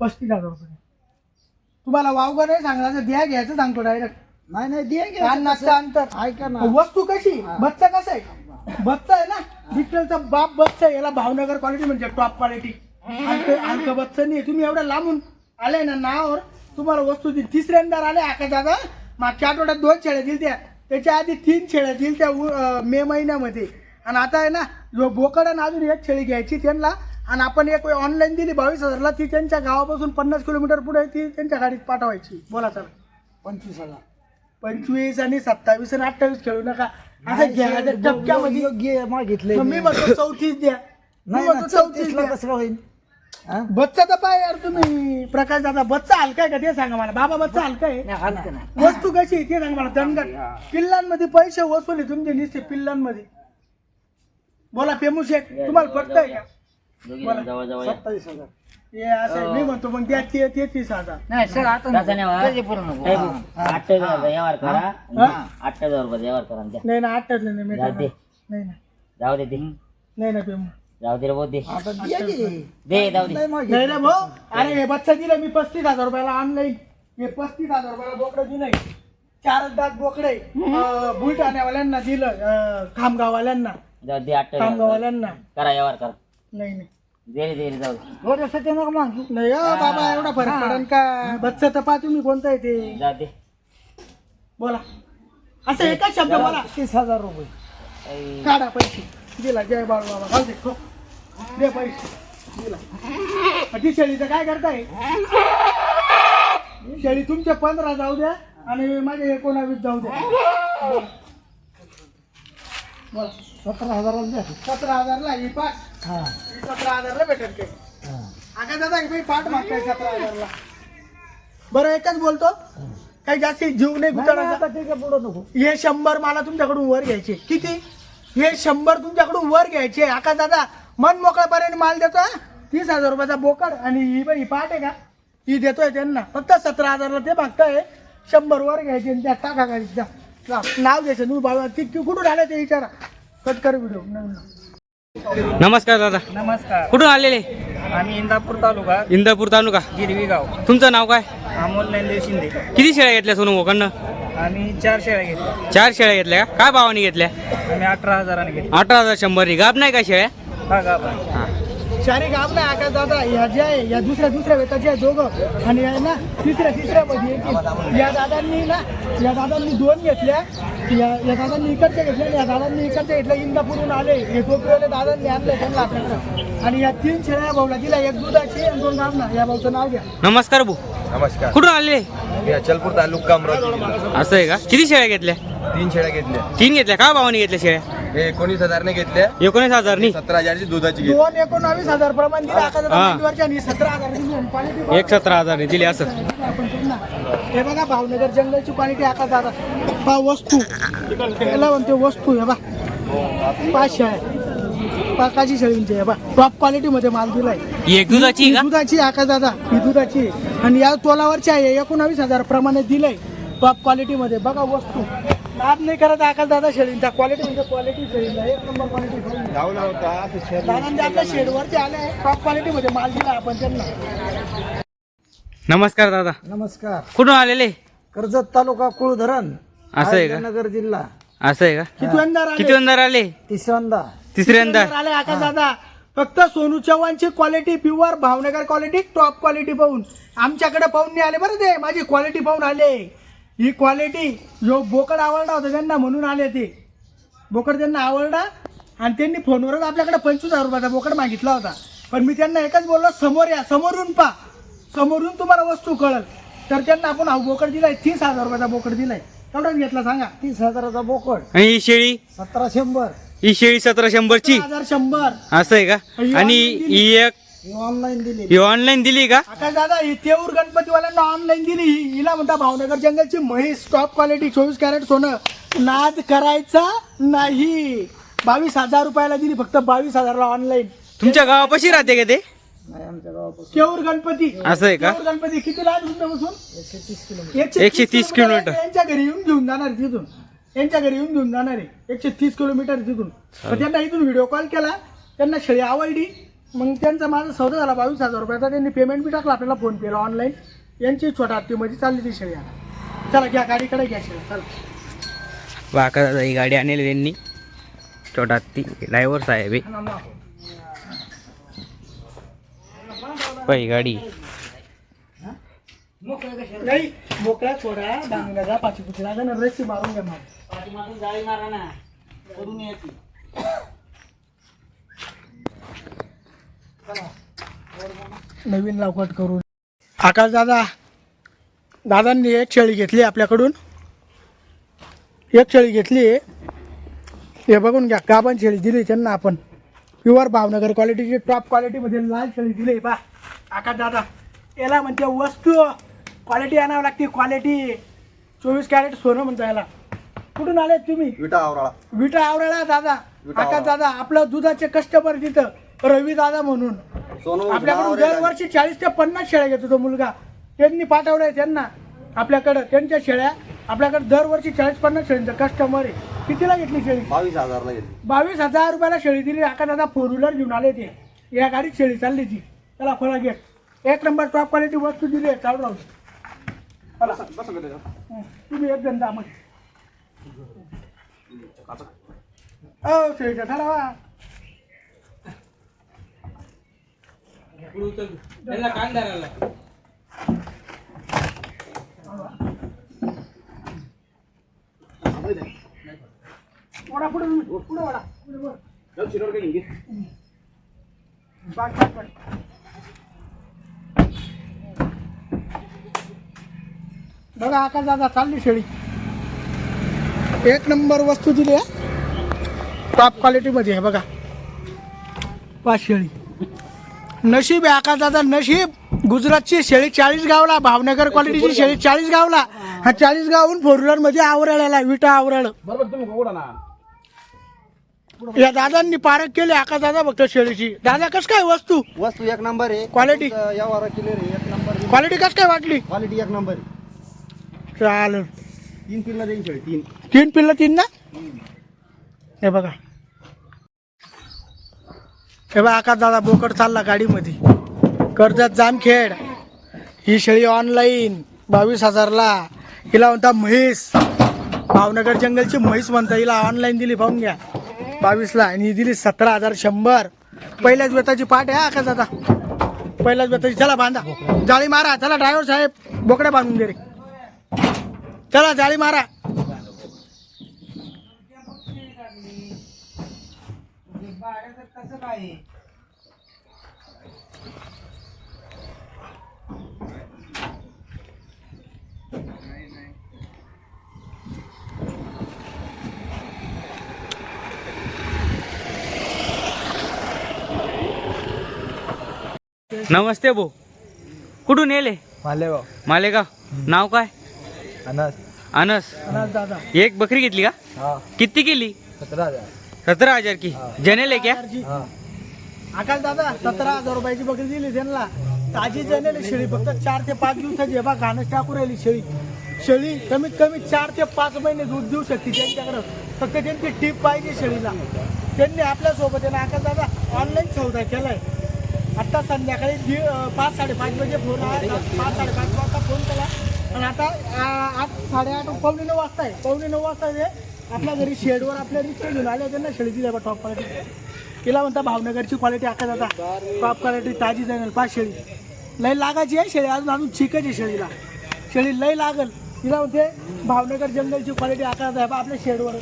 पस्तीस हजार रुपये. तुम्हाला वावगा नाही सांगणार तर द्या घ्यायचं सांगतो डायरेक्ट नाही नाही दे घे. कान नाचतं अंतर. ऐका ना. वस्तू कशी? बच्चा कसा आहे? बच्चा आहे ना? डिटेलचा बाप बच्चा आहे याला भावनगर क्वालिटी म्हणजे टॉप क्वालिटी अंक बच्चा नाही तुम्ही एवढ्या लांबून आले ना नावावर तुम्हाला वस्तू दिली तिसऱ्यांदा आले आका दादा मागच्या आठवड्यात दोन शेळ्या दिल त्या त्याच्या आधी तीन शेळ्या दिल त्या मे महिन्यामध्ये. आणि आता आहे ना जो बोकड आणि अजून एक शेळी घ्यायची त्यांना आणि आपण एक ऑनलाईन दिली बावीस हजारला ती त्यांच्या गावापासून पन्नास किलोमीटर पुढे ती त्यांच्या गाडीत पाठवायची. बोला सर. पंचवीस हजार. पंचवीस आणि सत्तावीस आणि अठ्ठावीस खेळू नका. असं घ्यायचं डबक्यामध्ये योग्य मागितले मग मी म्हणतो चौतीस द्या. मी नाही ना म्हणतो चौतीस द्या. कसं होईल? हा? बच्चा तर पाय यार तुम्ही प्रकाश दादा. बच्चा हलकाय का? ते सांगा मला. बाबा बच्चा हलकाय नाही, हलकं नाही. वस्तू कशी आहे? ते सांगा मला. दणगट पिल्लांमध्ये पैसे वसुली तुमचे निसते पिल्लांमध्ये. बोला पेमू शेख तुम्हाला पटतंय का? सत्तावीस हजार. हे असं आहे. मी म्हणतो मग द्या ते तेहतीस हजार. नाही सर आता तसं नाही वा. त्याचे पूर्ण नको. हे हा, बघ, हा. अठ्ठावीस हजार व्यवहार करा. हा? अठ्ठावीस हजार रुपये व्यवहार करा आणि द्या. नाही ना आठवलं नाही जाऊ दे. नाही ना जाऊ दे ते नाही ना पेमू जाऊ दे रे भाऊ दे. आता द्या की. दे जाऊ दे. नाही मागितलं. नाही रे भाऊ. अरे हे बच्चा दिलं मी पस्तीस हजार रुपयाला ऑनलाईन हे पस्तीस हजार रुपयाला बोकडं दिलंय. चार दात बोकडे बुलढाण्यावाल्यांना दिलं अं, खामगाववाल्यांना. जाऊ दे अठ्ठावीस हजार खामगाववाल्यांना. करा व्यवहार करा. नाही नाही. दे रे दे रे जाऊ दे. थोडंसं नका मागू नाही हो. बाबा एवढा फरक पडेल का? बच्चा तर पा तुम्ही कोणता आहे ते. जाऊ दे. बोला. असं एकाच शब्द बोला. तीस हजार रुपये. ऐ, काढा पैसे. दिला जय बाळ बाबा. घाल दे ठोक. दे पैसे. दिला. ती शेळीचं काय करताय? शेळी तुमचे पंधरा जाऊ द्या आणि माझे एकोणावीस जाऊ द्या. बोला. सतरा हजाराला द्या सतरा हजारला ही पाच. हा. ही सतरा हजारला भेटेल काय हा. आका दादा मी पाठ मागताय सतरा हजारला. बरं एकच बोलतो. काही जास्ती जीव नाही गुतवण्याचा आता त्याच्या पुढं नको. हे शंभर मला तुमच्याकडून वर घ्यायचे. किती? हे शंभर तुमच्याकडून वर घ्यायचे. आका दादा मन मोकळ्यापर्यंत माल देतोय तीस हजार रुपयाचा बोकड आणि ही बाई ही पाठ आहे का? ही देतोय त्यांना. फक्त सतरा हजारला ते मागताय. शंभर वर घ्यायचे आणि त्या टाका जा. नाव द्यायचं तुम्ही बाबा. ती ती कुठून आले ते विचारा. कट कर व्हिडिओ नमस्कार दादा. नमस्कार. कुठून आलेले? आम्ही इंदापूर तालुका इंदापूर तालुका. गिरवी गाव तुमचं नाव काय? अमोल नंदेव शिंदे. किती शेळ्या घेतल्या सोनू भोकडनं आम्ही चार शेळ्या घेतल्या. चार शेळ्या घेतल्या का? काय भावाने घेतल्या? आम्ही अठरा हजाराने घेतल्या. अठरा हजार शंभर गाब नाही का शेळ्या? हा गाभा शारी गाव नाही आकाश दादा ह्या जे आहे या दुसऱ्या दुसऱ्या वेताचे आहे दोघं आणि आहे ना तिसऱ्या तिसऱ्या मध्ये येतील या दादांनी ना या दादांनी दोन घेतल्या या या दादांनी इकडच्या घेतल्या आणि या दादांनी इकडच्या घेतल्या इंदापूरहून आले. हे टोपीवाले दादांनी आणले त्यांना आपल्याकडे. आणि या तीन शेळ्या भाऊला दिल्या एक दुधाची आणि दोन गावना. या भाऊचं नाव घ्या. नमस्कार भाऊ. नमस्कार. कुठून आलेले? मी अचलपूर तालुका अमरावती जिल्हा असं आहे का? किती शेळ्या घेतल्या? तीन शेळ्या घेतल्या. तीन घेतल्या. का भावाने घेतल्या शेळ्या? हे एकोणीस हजारने घेतल्या एकोणीस हजारनी? सतरा हजारची दुधाची घेतली. दोन एकोणावीस हजार प्रमाण दिले आकाश हा. आणि सतरा हजार एक सतरा हजारने दिली असं. ना. हे बघा भावनगर जंगलची क्वालिटी आका दादा. पा वस्तू. याला म्हणते वस्तू हे बा पाच शेळ्या पाकाची शेळींची हे बा टॉप क्वालिटी मध्ये माल दिलाय. एक दुधाची ही का? दुधाची आका दादा. ही दुधाची आहे. आणि या तोलावरची आहे एकोणावीस हजार प्रमाणे दिलंय. टॉप क्वालिटी मध्ये. बघा वस्तू. लाभ नाही करत आकाश दादा शेळींचा. क्वालिटी म्हणजे क्वालिटी शेळींचा एक नंबर क्वालिटी लावला होता ते दादांनी आपल्या शेडवरती आले टॉप क्वालिटी मध्ये माल दिला आपण त्यांना. नमस्कार दादा. नमस्कार. कुठून आलेले? कर्जत तालुका कुळधरण असं आहे का? नगर जिल्हा. असं आहे का? किती अंदार आले? किती अंदर आले? तिसऱ्यांदा तिसऱ्यांदा तिसऱ्यांदा आले आकाश दादा. फक्त Sonu चव्हाणची quality pure Bhavnagar quality top quality पाहून. आमच्याकडे पाहून नाही आले बरं ते. माझी क्वालिटी पाहून आले. ही क्वालिटी जो बोकड आवडला होता त्यांना म्हणून आले ते. बोकड त्यांना आवडला आणि त्यांनी फोनवरच आपल्याकडे पंचवीस हजार रुपयाचा बोकड मागितला होता. पण मी त्यांना एकच बोललो समोर या समोरून पा. समोरून तुम्हाला वस्तू कळल. तर त्यांना आपण हा बोकड दिलाय तीस हजार रुपयाचा बोकड दिलाय. तेवढाच घेतला सांगा. तीस हजाराचा बोकड. आणि ही शेळी? सतरा शंभर. ही शेळी सतरा शंभरची? हजार शंभर. असं आहे का? आणि ही एक ऑनलाईन दिली ही ऑनलाईन दिली का? आकाश दादा ही तेऊर गणपतीवाल्यांना ऑनलाईन दिली. ही- हिला म्हणता भावनगर जंगलची म्हैस टॉप क्वालिटी चोवीस कॅरेट सोनं. नाद करायचा नाही. बावीस हजार रुपयाला दिली फक्त बावीस हजारला ऑनलाईन तुमच्या गावापाशी राहते का ते? नाही आमच्या गावापासून. केऊर गणपती. असं आहे का? केऊर गणपती किती लांब तुमच्यापासून? एकशे तीस किलोमीटर. एकशे तीस किलोमीटर. यांच्या घरी येऊन घेऊन जाणार आहे तिथून. यांच्या घरी येऊन घेऊन जाणार आहे. एकशे तीस किलोमीटर तिथून. मग त्यांना इथून व्हिडिओ कॉल केला. त्यांना शेळी आवडली. मग त्यांचा माझा सौदा झाला बावीस हजार रुपयाचा त्यांनी पेमेंट बी टाकलं आपल्याला फोन पेला ऑनलाईन यांची छोटा हत्तीमध्ये चालली ती शेळी आता. चला घ्या गाडीकडे घ्या शेळ्या चला. वाका दादा ही गाडी आणली त्यांनी. छोटा ती ड्रायव्हर साहेब आहे. पाही गाडी. नाही मोकळ्या सोडा बांगण्याचा पाची कुची लागेल ना रस्सी मारून घ्या मग जाळी मारा ना. करून यायची नवीन लावकट करून. आकाश दादा दादांनी एक शेळी घेतली आपल्याकडून. एक शेळी घेतली. हे बघून घ्या गाभण शेळी दिली त्यांना आपण. प्युअर भावनगर क्वालिटीची टॉप क्वालिटीमध्ये लाल शेळी दिली. पा आकाश दादा याला म्हणते वस्तू. क्वालिटी आणावं लागते क्वालिटी. चोवीस कॅरेट सोनं म्हणतो याला. कुठून आले तुम्ही? विटा आवराळा. विटा आवराळा दादा. आकाश दादा आपलं दुधाचे कस्टमर तिथं. रवी दादा म्हणून. सोनू आपल्याकडून दरवर्षी चाळीस ते पन्नास शेळ्या घेतो तो मुलगा. त्यांनी पाठवलाय त्यांना. आपल्याकडं त्यांच्या शेळ्या. आपल्याकडे दरवर्षी चाळीस पन्नास शेळींचा कस्टमर आहे. कितीला घेतली शेळी? बावीस हजारला घेतली. बावीस हजार रुपयाला शेळी दिली. आका दादा फोर व्हीलर घेऊन आले ते. या गाडीत शेळी चालली ती. त्याला खोला घे. एक नंबर टॉप क्वालिटी वस्तू दिली आहे. चालू राहू तुम्ही एक जण जा मग. हो शेळीचा ठरावा वडा पुढे पुढे वडा. पुढे वर. बाग, बाग, बाग. बघा आकाश दादा चालली शेळी. एक नंबर वस्तू दिली आहे टॉप क्वालिटीमध्ये आहे बघा. पाच शेळी. नशीब आहे आकाश दादा नशीब. गुजरातची शेळी चाळीस गावला भावनगर क्वालिटीची शेळी चाळीस गावला. हा. चाळीस गावून फोर व्हीलरमध्ये आवराळ्याला विटा आवराळ या दादांनी पारख केली आकाश दादा फक्त शेळीची. दादा कस काय वस्तू? वस्तू एक नंबर आहे. Quality. तुमचं आहे एक नंबर क्वालिटी कस काय वाटली? क्वालिटी एक नंबर आहे. चालेल. तीन पिल्ला तीन. तीन पिल्लं तीन ना? हे बघा. हे बघा आकाश दादा बोकड चालला गाडीमध्ये. कर्जत जामखेड. ही शेळी ऑनलाईन बावीस हजारला. हिला म्हणता म्हैस. भावनगर जंगलची म्हैस म्हणता हिला ऑनलाईन दिली पाहून घ्या. बावीसला. आणि ही दिली सतरा हजार शंभर. पहिल्याच बेताची पाठ आहे आकाश दादा. पहिल्याच बेताची चला बांधा. जाळी मारा. चला ड्रायव्हर साहेब बोकड्या बांधून दे रे. चला जाळी मारा. नमस्ते भाऊ. कुठून येले? मालेगाव. मालेगाव. नाव काय? अनास. अनस. अनाज दादा. एक बकरी घेतली का? हा. किती केली? सतरा हजार. सतरा हजार की. जनेल आहे क्या? आकाश दादा सतरा हजार रुपयाची बकरी दिली त्यांना. ताजी जनेल शेळी. फक्त चार ते पाच दिवसाची आहे बा. घाणच टाकू राहिली शेळी. शेळी कमीत कमी चार ते पाच महिने दूध देऊ शकते त्यांच्याकडं. फक्त त्यांची टीप पाहिजे शेळीला. त्यांनी आपल्यासोबत आहे ना आकाश दादा ऑनलाईन सौदा केलाय. आता संध्याकाळी दि अं, पाच साडेपाच वाजे फोन आला. पाच साडेपाच वाजता फोन केला. आणि आता आठ साडेआठ पावणे नऊ वाजता आहे. पावणे नऊ वाजता आपल्या घरी शेडवर आपल्या रिक्षा घेऊन आल्या त्यांना शेळी दिल्या बा टॉप क्वालिटी तिला म्हणता भावनगरची क्वालिटी आका जाता टॉप क्वालिटी ताजी जाईल. पाच शेळी लय लागायची आहे शेळी अजून अजून चिकायची शेळीला शेळी लय लागल. तिला म्हणते भावनगर जंगलची क्वालिटी आका जाता आपल्या शेडवर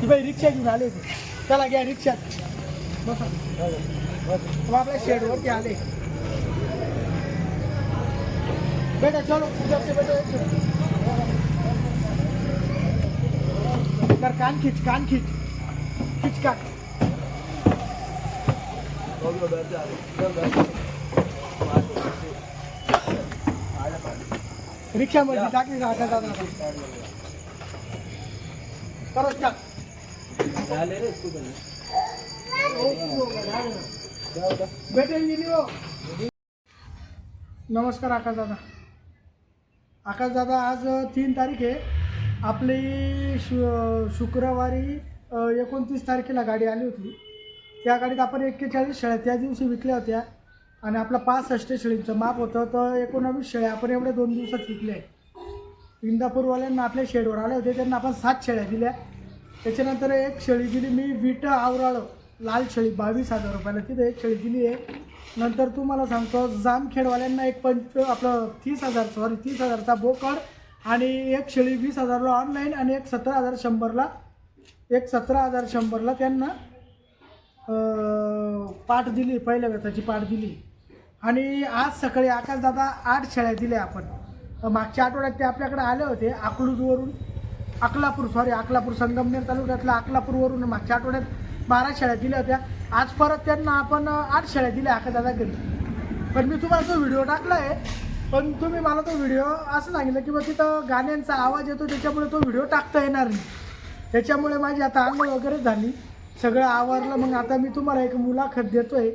की बाई रिक्षा घेऊन आले होते. चला घ्या रिक्षात. बसा. मग आपल्या शेडवरती आले. बेटा चलो. बेटा कर कान खींच कान खींच. खींच कान रिक्षा मध्ये टाकली का हातात आता? परत टाक. भेटेल गेली हो नमस्कार आकाश दादा आकाश दादा आज तीन तारीख आहे. आपली शु शुक्रवारी एकोणतीस तारखेला गाडी आली होती. त्या गाडीत आपण एक्केचाळीस शेळ्या त्या दिवशी विकल्या होत्या. आणि आपला पासष्ट शेळींचं माप होतं तर एकोणावीस शेळ्या आपण एवढ्या दोन दिवसात विकल्या. इंदापूरवाल्यांना आपल्या शेडवर आले होते त्यांना आपण सात शेळ्या दिल्या. त्याच्यानंतर एक शेळी दिली मी विट आवराळं लाल शेळी बावीस हजार रुपयाला तिथं एक शेळी दिली आहे. नंतर तुम्हाला सांगतो जामखेडवाल्यांना एक पंच आपलं तीस हजार सॉरी तीस हजारचा बोकड आणि एक शेळी वीस हजारला ऑनलाईन आणि एक सतरा हजार शंभरला एक सतरा हजार शंभरला त्यांना पाठ दिली पहिल्या व्यथाची पाठ दिली. आणि आज सकाळी आकाशदादा आठ शेळ्या दिल्या आपण. मागच्या आठवड्यात ते आपल्याकडे आले होते अकलूजवरून अकलापूर सॉरी अकलापूर संगमनेर तालुक्यातल्या अकलापूरवरून मागच्या आठवड्यात बारा शेळ्या दिल्या होत्या. आज परत त्यांना आपण आठ शेळ्या दिल्या आकाशदादा घरी पण मी तुम्हाला जो व्हिडिओ टाकला आहे पण तुम्ही मला तो व्हिडिओ असं सांगितलं की बा तिथं गाण्यांचा आवाज येतो त्याच्यामुळे तो व्हिडिओ टाकता येणार नाही. त्याच्यामुळे माझी आता आंघोळ वगैरे झाली. सगळं आवरलं. मग आता मी तुम्हाला एक मुलाखत देतोय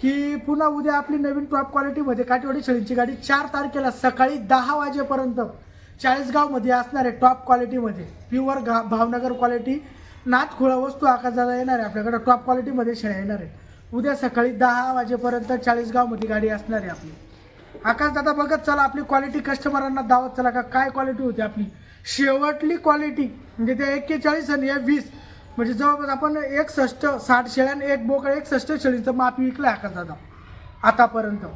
की पुन्हा उद्या आपली नवीन टॉप क्वालिटीमध्ये काटेवाडी शेळींची गाडी चार तारखेला सकाळी दहा वाजेपर्यंत चाळीसगावमध्ये असणार आहे टॉप क्वालिटीमध्ये प्युअर घा भावनगर क्वालिटी नाथखुळा वस्तू आकाशाला येणार आहे. आपल्याकडं टॉप क्वालिटीमध्ये शेळ्या येणार आहे. उद्या सकाळी दहा वाजेपर्यंत चाळीसगावमध्ये गाडी असणार आहे आपली. आकाश दादा बघत चला आपली क्वालिटी कस्टमरांना दावत चला का काय क्वालिटी होती आपली. शेवटली क्वालिटी म्हणजे ते एक्केचाळीस आणि हे वीस. म्हणजे जवळपास आपण एकसष्ट साठ शेळ्याने एक बोकड एकसष्ट शेळीचं माप विकलं आकाश दादा. आतापर्यंत.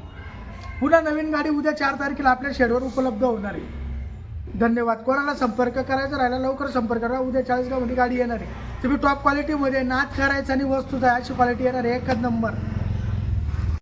पुन्हा नवीन गाडी उद्या चार तारखेला आपल्या शेडवर उपलब्ध होणार आहे. धन्यवाद. कोणाला संपर्क करायचा राहिला लवकर संपर्क करा. उद्या चाळीसगावमध्ये गाडी येणार आहे. तुम्ही टॉप क्वालिटीमध्ये नाच करायचं आणि वस्तूचा अशी क्वालिटी येणार आहे. एकच नंबर